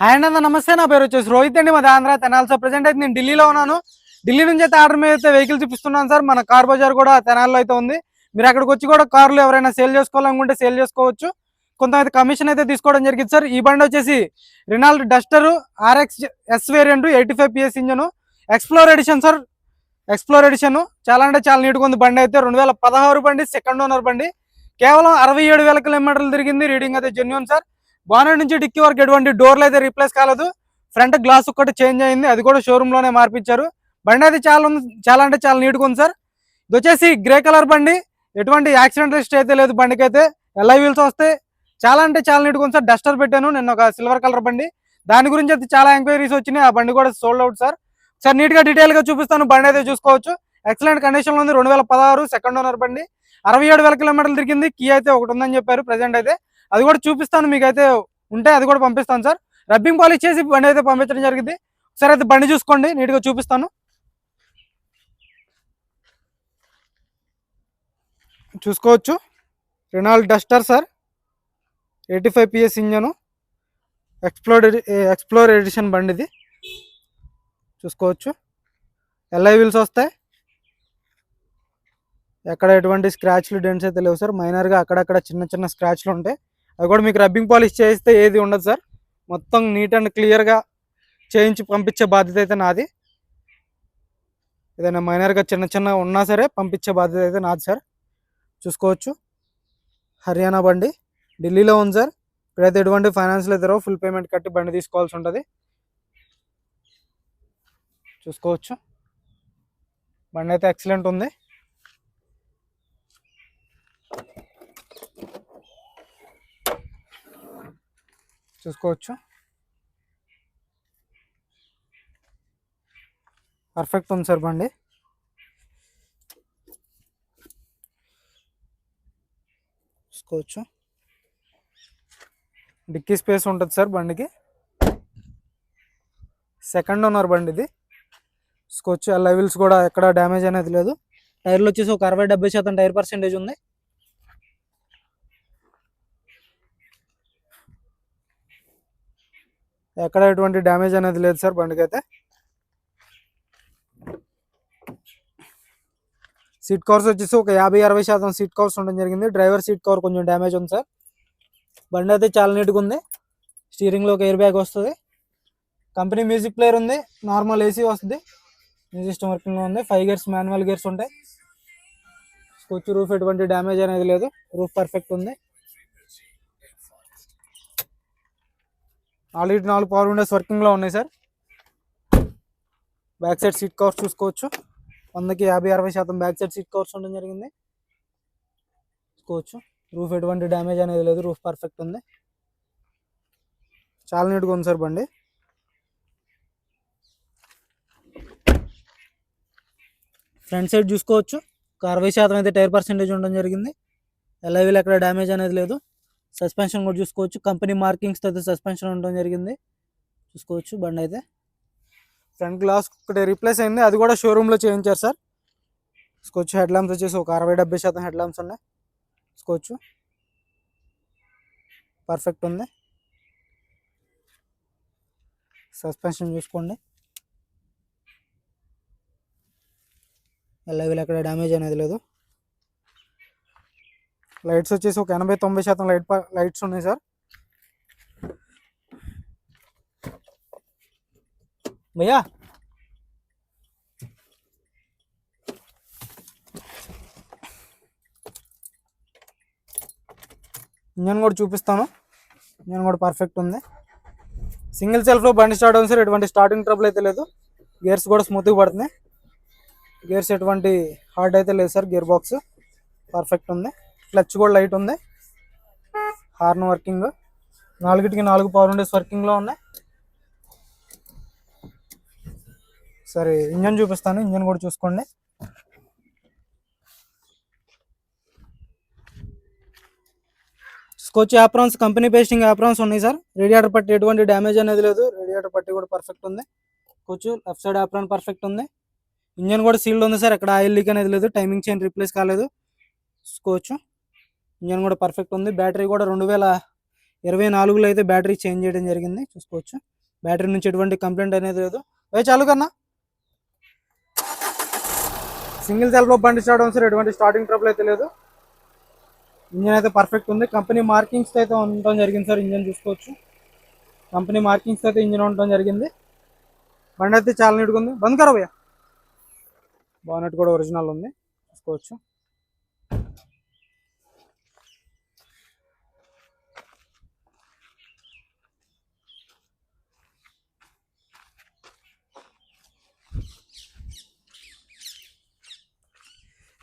Hi అండి అన్న నమస్తే. నా పేరు వచ్చేసి రోహిత్ అండి. మాది ఆంధ్ర. తెనాలి ప్రజెంట్ అయితే నేను ఢిల్లీలో ఉన్నాను. ఢిల్లీ నుంచి అయితే ఆర్డర్ మీద అయితే వెహికల్ చూపిస్తున్నాను సార్. మన కార్ బజార్ కూడా తెనాలిలో అయితే ఉంది. మీరు అక్కడికి వచ్చి కూడా కార్లు ఎవరైనా సేల్ చేసుకోవాలనుకుంటే సేల్ చేసుకోవచ్చు. కొంత అయితే కమిషన్ అయితే తీసుకోవడం జరిగింది సార్. ఈ బండి వచ్చేసి Renault Duster RX S variant eighty five PS engine explore edition sir. Explore edition చాలా అంటే చాలా నీట్గా ఉంది బండి అయితే. రెండు వేల పదహారు బండి సెకండ్ ఓనర్ బండి. కేవలం అరవై ఏడు వేల కిలోమీటర్లు తిరిగింది. రీడింగ్ అయితే జెన్యున్ సార్. బానెట్ నుంచి డిక్కీ వరకు ఎటువంటి డోర్లు అయితే రీప్లేస్ కాలేదు. ఫ్రంట్ గ్లాస్ ఒక్కటి చేంజ్ అయింది. అది కూడా షోరూమ్లోనే మార్పించారు. బండి అయితే చాలా ఉంది. చాలా అంటే చాలా నీట్గా ఉంది సార్. ఇది వచ్చేసి గ్రే కలర్ బండి. ఎటువంటి యాక్సిడెంట్ హిస్టరీ అయితే లేదు బండికి అయితే ఎల్ఐ వీల్స్ వస్తాయి. చాలా అంటే చాలా నీట్గా ఉంది సార్. డస్టర్ పెట్టాను. నేను ఒక సిల్వర్ కలర్ బండి. దాని గురించి అయితే చాలా ఎంక్వైరీస్ వచ్చినాయి. ఆ బండి కూడా సోల్డ్ అవుట్ సార్. సార్ నీట్గా డీటెయిల్గా చూపిస్తాను. బండి అయితే చూసుకోవచ్చు. ఎక్సలెంట్ కండిషన్లో ఉంది. రెండు వేల పదహారు సెకండ్ ఓనర్ బండి. అరవై ఏడు వేల కిలోమీటర్లు తిరిగింది. కీ అయితే ఒకటి ఉందని చెప్పారు. ప్రజెంట్ అయితే అది కూడా చూపిస్తాను మీకు అయితే ఉంటే అది కూడా పంపిస్తాను సార్. రబ్బింగ్ పాలిష్ చేసి బండి అయితే పంపించడం జరిగింది. సరే అయితే బండి చూసుకోండి నీట్గా చూపిస్తాను. చూసుకోవచ్చు. Renault Duster sir. Eighty five PS engine. Explore explore edition బండి ఇది చూసుకోవచ్చు. ఎల్ఐ వీల్స్ వస్తాయి. ఎక్కడ ఎటువంటి స్క్రాచ్లు డెంట్స్ అయితే లేవు సార్. మైనర్గా అక్కడక్కడ చిన్న చిన్న స్క్రాచ్లు ఉంటాయి అది కూడా మీకు రబ్బింగ్ పాలిష్ చేస్తే ఏది ఉండదు సార్. మొత్తం నీట్ అండ్ క్లియర్గా చేయించి పంపించే బాధ్యత అయితే నాది. ఏదైనా మైనర్గా చిన్న చిన్న ఉన్నా సరే పంపించే బాధ్యత అయితే నాది సార్. చూసుకోవచ్చు. హర్యానా బండి. ఢిల్లీలో ఉంది సార్. ఇప్పుడైతే ఎటువంటి ఫైనాన్స్లో అయితే ఫుల్ పేమెంట్ కట్టి బండి తీసుకోవాల్సి ఉంటుంది. చూసుకోవచ్చు. బండి అయితే ఎక్సలెంట్ ఉంది. చూసుకోవచ్చు. పర్ఫెక్ట్ ఉంది సార్ బండి. చూసుకోవచ్చు. డిక్కీ స్పేస్ ఉంటుంది సార్ బండికి. సెకండ్ ఓనర్ బండి ఇది. చూసుకోవచ్చు. ఆ లెవెల్స్ కూడా ఎక్కడ డ్యామేజ్ అనేది లేదు. టైర్లు వచ్చేసి ఒక అరవై డెబ్బై శాతం టైర్ పర్సెంటేజ్ ఉంది. ఎక్కడ ఎటువంటి డ్యామేజ్ అనేది లేదు సార్ బండికి అయితే సీట్ కవర్స్ వచ్చేసి ఒక యాభై అరవై శాతం సీట్ కవర్స్ ఉండడం జరిగింది. డ్రైవర్ సీట్ కవర్ కొంచెం డ్యామేజ్ ఉంది సార్. బండి అయితే చాలా నీట్గా ఉంది. స్టీరింగ్లో ఒక ఎయిర్ బ్యాగ్ వస్తుంది. కంపెనీ మ్యూజిక్ ప్లేయర్ ఉంది. నార్మల్ ఏసీ వస్తుంది. మ్యూజిక్ సిస్టమ్ వర్కింగ్లో ఉంది. ఫైవ్ గేర్స్ మాన్యువల్ గేర్స్ ఉంటాయి. స్కొచ్ రూఫ్ ఎటువంటి డ్యామేజ్ అనేది లేదు. రూఫ్ పర్ఫెక్ట్ ఉంది. ఆల్రెడీ నాలుగు పవర్ విండోస్ వర్కింగ్లో ఉన్నాయి sir. Back side seat covers చూసుకోవచ్చు. వందకి యాభై అరవై శాతం బ్యాక్ సైడ్ సీట్ కవర్స్ ఉండడం జరిగింది. చూసుకోవచ్చు. రూఫ్ ఎటువంటి డ్యామేజ్ అనేది లేదు. రూఫ్ పర్ఫెక్ట్ ఉంది. చాలా నీట్గా ఉంది సార్ బండి. ఫ్రంట్ సైడ్ చూసుకోవచ్చు. ఒక అరవై శాతం అయితే టైర్ పర్సెంటేజ్ ఉండడం జరిగింది. ఎల్ఐవీలు ఎక్కడ డ్యామేజ్ అనేది లేదు. సస్పెన్షన్ కూడా చూసుకోవచ్చు. కంపెనీ మార్కింగ్స్తో అయితే సస్పెన్షన్ ఉండడం జరిగింది. చూసుకోవచ్చు బండి అయితే. ఫ్రంట్ గ్లాస్ ఒకటి రీప్లేస్ అయింది. అది కూడా షోరూంలో చేయించారు సార్. చూసుకోవచ్చు. హెడ్ ల్యాంప్స్ వచ్చేసి ఒక అరవై డెబ్బై శాతం హెడ్ ల్యాంప్స్ ఉన్నాయి. చూసుకోవచ్చు. పర్ఫెక్ట్ ఉంది. సస్పెన్షన్ చూసుకోండి. లెవెల్ ఎక్కడ డ్యామేజ్ అనేది లేదు. లైట్స్ వచ్చేసి ఒక ఎనభై తొంభై శాతం లైట్ లైట్స్ ఉన్నాయి సార్. భయ్యా. ఇంజన్ కూడా చూపిస్తాను. ఇంజన్ కూడా పర్ఫెక్ట్ ఉంది. సింగిల్ సెల్ఫ్లో బండి స్టార్ట్ అవుతుంది సార్. ఎటువంటి స్టార్టింగ్ ట్రబుల్ అయితే లేదు. గేర్స్ కూడా స్మూత్గా పడుతున్నాయి. గేర్స్ ఎటువంటి హార్డ్ అయితే లేదు సార్. గేర్ బాక్స్ పర్ఫెక్ట్ ఉంది. క్లచ్ కూడా లైట్ ఉంది. Horn working. నాలుగిటికి నాలుగు పవర్ విండోస్ వర్కింగ్లో ఉన్నాయి. సరే ఇంజన్ చూపిస్తాను. ఇంజన్ కూడా చూసుకోండి. Scotch aprons company pasting aprons ఉన్నాయి సార్. రేడియేటర్ పట్టి ఎటువంటి డ్యామేజ్ అనేది లేదు. రేడియేటర్ పట్టి కూడా పర్ఫెక్ట్ ఉంది. స్కోచ్ లెఫ్ట్ సైడ్ యాప్రాన్ పర్ఫెక్ట్ ఉంది. ఇంజన్ కూడా సీల్డ్ ఉంది సార్. ఎక్కడ ఆయిల్ లీక్ అనేది లేదు. టైమింగ్ చైన్ రీప్లేస్ కాలేదు. స్కోచ్ ఇంజన్ కూడా పర్ఫెక్ట్ ఉంది. బ్యాటరీ కూడా రెండు వేల ఇరవై నాలుగులో అయితే బ్యాటరీ చేంజ్ చేయడం జరిగింది. చూసుకోవచ్చు. బ్యాటరీ నుంచి ఎటువంటి కంప్లైంట్ అనేది లేదు. వే చాలు కన్నా. సింగిల్ సెల్ఫ్లో బండి స్టార్ట్ అవుతుంది సార్ ఎటువంటి స్టార్టింగ్ ట్రబుల్ అయితే లేదు. ఇంజన్ అయితే పర్ఫెక్ట్ ఉంది. కంపెనీ మార్కింగ్స్ అయితే ఉండటం జరిగింది సార్. ఇంజన్ చూసుకోవచ్చు. కంపెనీ మార్కింగ్స్ అయితే ఇంజన్ ఉండటం జరిగింది. బండి అయితే చాలా నీట్గా ఉంది. బంద్ కరా బాగున్నట్టు బానెట్ కూడా ఒరిజినల్ ఉంది. చూసుకోవచ్చు.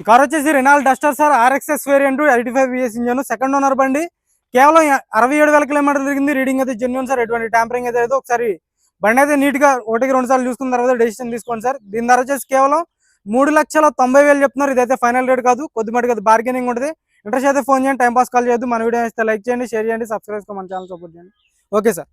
ఈ కార్ వచ్చేసి Renault Duster sir R X S variant eighty five BS engine second owner బండి. కేవలం అరవై ఏడు వేల కిలోమీటర్ తిరిగింది. రీడింగ్ అయితే జెన్యున్ సార్. ఎటువంటి ట్యాంపరింగ్ అయితే లేదు. ఒకసారి బండి అయితే నీట్గా ఒకటికి రెండు సార్లు చూసుకున్న తర్వాత డెసిషన్ తీసుకోండి సార్. దీని ధర వచ్చేసి కేవలం మూడు లక్షల తొంభై వేలు చెప్తున్నారు. ఇదైతే ఫైనల్ రేట్ కాదు. కొద్దిమటి అది బార్గెనింగ్ ఉంటుంది. ఇంట్రెస్ట్ అయితే ఫోన్ చేయండి. టైం పాస్ కాల్ చేయొద్దు. మన వీడియో అయితే లైక్ చేయండి షేర్ చేయండి సబ్స్క్రైబ్ మన ఛానల్ సపోర్ట్ చేయండి. Okay sir